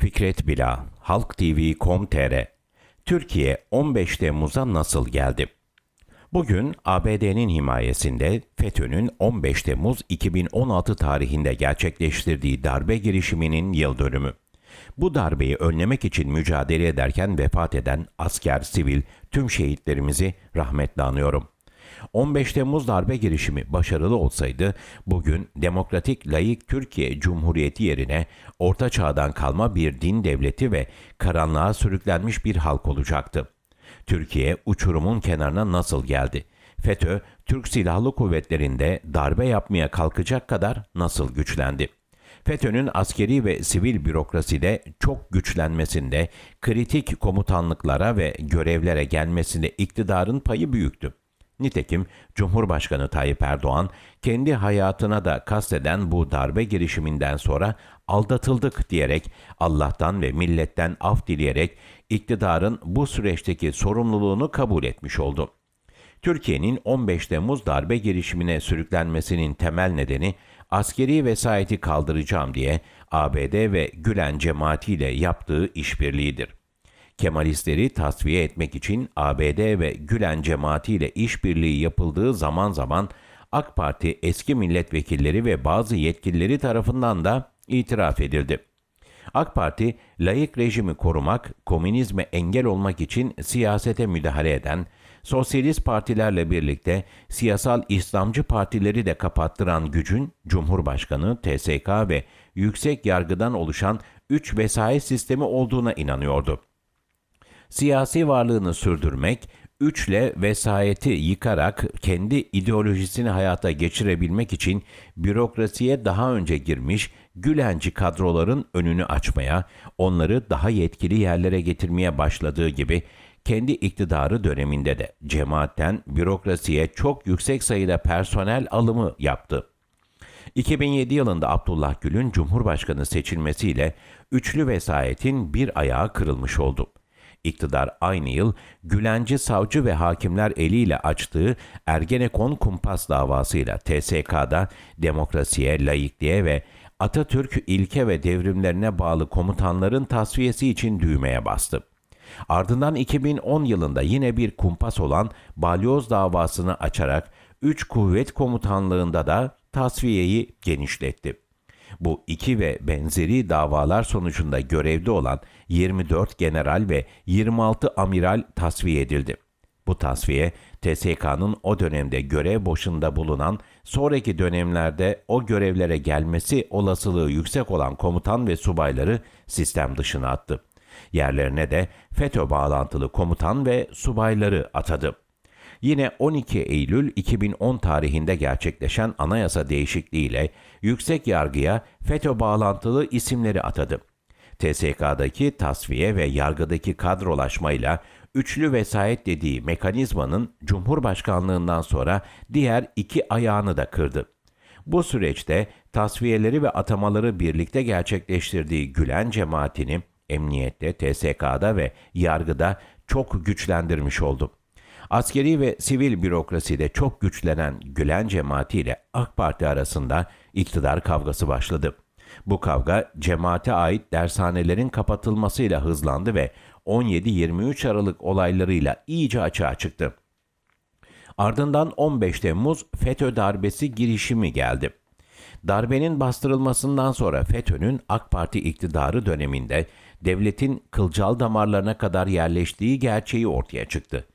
Fikret Bila, Halk TV.com.tr Türkiye 15 Temmuz'a nasıl geldi? Bugün ABD'nin himayesinde FETÖ'nün 15 Temmuz 2016 tarihinde gerçekleştirdiği darbe girişiminin yıl dönümü. Bu darbeyi önlemek için mücadele ederken vefat eden asker, sivil, tüm şehitlerimizi rahmetle anıyorum. 15 Temmuz darbe girişimi başarılı olsaydı bugün demokratik layık Türkiye Cumhuriyeti yerine orta çağdan kalma bir din devleti ve karanlığa sürüklenmiş bir halk olacaktı. Türkiye uçurumun kenarına nasıl geldi? FETÖ, Türk Silahlı Kuvvetleri'nde darbe yapmaya kalkacak kadar nasıl güçlendi? FETÖ'nün askeri ve sivil bürokraside çok güçlenmesinde, kritik komutanlıklara ve görevlere gelmesinde iktidarın payı büyüktü. Nitekim Cumhurbaşkanı Tayyip Erdoğan kendi hayatına da kasteden bu darbe girişiminden sonra aldatıldık diyerek Allah'tan ve milletten af dileyerek iktidarın bu süreçteki sorumluluğunu kabul etmiş oldu. Türkiye'nin 15 Temmuz darbe girişimine sürüklenmesinin temel nedeni askeri vesayeti kaldıracağım diye ABD ve Gülen cemaatiyle yaptığı işbirliğidir. Kemalistleri tasfiye etmek için ABD ve Gülen cemaatiyle işbirliği yapıldığı zaman zaman AK Parti eski milletvekilleri ve bazı yetkilileri tarafından da itiraf edildi. AK Parti, layık rejimi korumak, komünizme engel olmak için siyasete müdahale eden, sosyalist partilerle birlikte siyasal İslamcı partileri de kapattıran gücün Cumhurbaşkanı, TSK ve yüksek yargıdan oluşan üç vesayet sistemi olduğuna inanıyordu siyasi varlığını sürdürmek, üçle vesayeti yıkarak kendi ideolojisini hayata geçirebilmek için bürokrasiye daha önce girmiş Gülenci kadroların önünü açmaya, onları daha yetkili yerlere getirmeye başladığı gibi kendi iktidarı döneminde de cemaatten bürokrasiye çok yüksek sayıda personel alımı yaptı. 2007 yılında Abdullah Gül'ün Cumhurbaşkanı seçilmesiyle üçlü vesayetin bir ayağı kırılmış oldu. İktidar aynı yıl Gülenci savcı ve hakimler eliyle açtığı Ergenekon kumpas davasıyla TSK'da demokrasiye, laikliğe ve Atatürk ilke ve devrimlerine bağlı komutanların tasfiyesi için düğmeye bastı. Ardından 2010 yılında yine bir kumpas olan balyoz davasını açarak 3 kuvvet komutanlığında da tasfiyeyi genişletti. Bu iki ve benzeri davalar sonucunda görevde olan 24 general ve 26 amiral tasfiye edildi. Bu tasfiye TSK'nın o dönemde görev boşunda bulunan sonraki dönemlerde o görevlere gelmesi olasılığı yüksek olan komutan ve subayları sistem dışına attı. Yerlerine de FETÖ bağlantılı komutan ve subayları atadı. Yine 12 Eylül 2010 tarihinde gerçekleşen anayasa değişikliğiyle yüksek yargıya FETÖ bağlantılı isimleri atadı. TSK'daki tasfiye ve yargıdaki kadrolaşmayla üçlü vesayet dediği mekanizmanın Cumhurbaşkanlığından sonra diğer iki ayağını da kırdı. Bu süreçte tasfiyeleri ve atamaları birlikte gerçekleştirdiği Gülen cemaatini emniyette, TSK'da ve yargıda çok güçlendirmiş oldu. Askeri ve sivil bürokraside çok güçlenen Gülen cemaati ile AK Parti arasında iktidar kavgası başladı. Bu kavga cemaate ait dershanelerin kapatılmasıyla hızlandı ve 17-23 Aralık olaylarıyla iyice açığa çıktı. Ardından 15 Temmuz FETÖ darbesi girişimi geldi. Darbenin bastırılmasından sonra FETÖ'nün AK Parti iktidarı döneminde devletin kılcal damarlarına kadar yerleştiği gerçeği ortaya çıktı.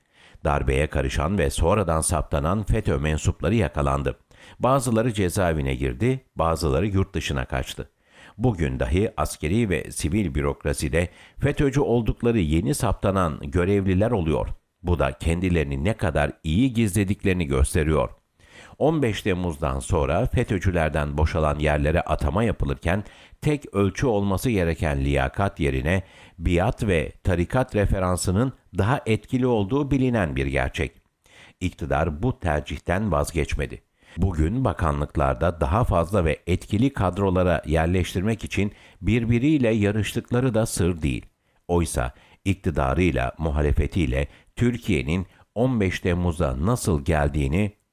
Darbeye karışan ve sonradan saptanan FETÖ mensupları yakalandı. Bazıları cezaevine girdi, bazıları yurt dışına kaçtı. Bugün dahi askeri ve sivil bürokraside FETÖ'cü oldukları yeni saptanan görevliler oluyor. Bu da kendilerini ne kadar iyi gizlediklerini gösteriyor. 15 Temmuz'dan sonra FETÖ'cülerden boşalan yerlere atama yapılırken tek ölçü olması gereken liyakat yerine biat ve tarikat referansının daha etkili olduğu bilinen bir gerçek. İktidar bu tercihten vazgeçmedi. Bugün bakanlıklarda daha fazla ve etkili kadrolara yerleştirmek için birbiriyle yarıştıkları da sır değil. Oysa iktidarıyla, muhalefetiyle Türkiye'nin 15 Temmuz'a nasıl geldiğini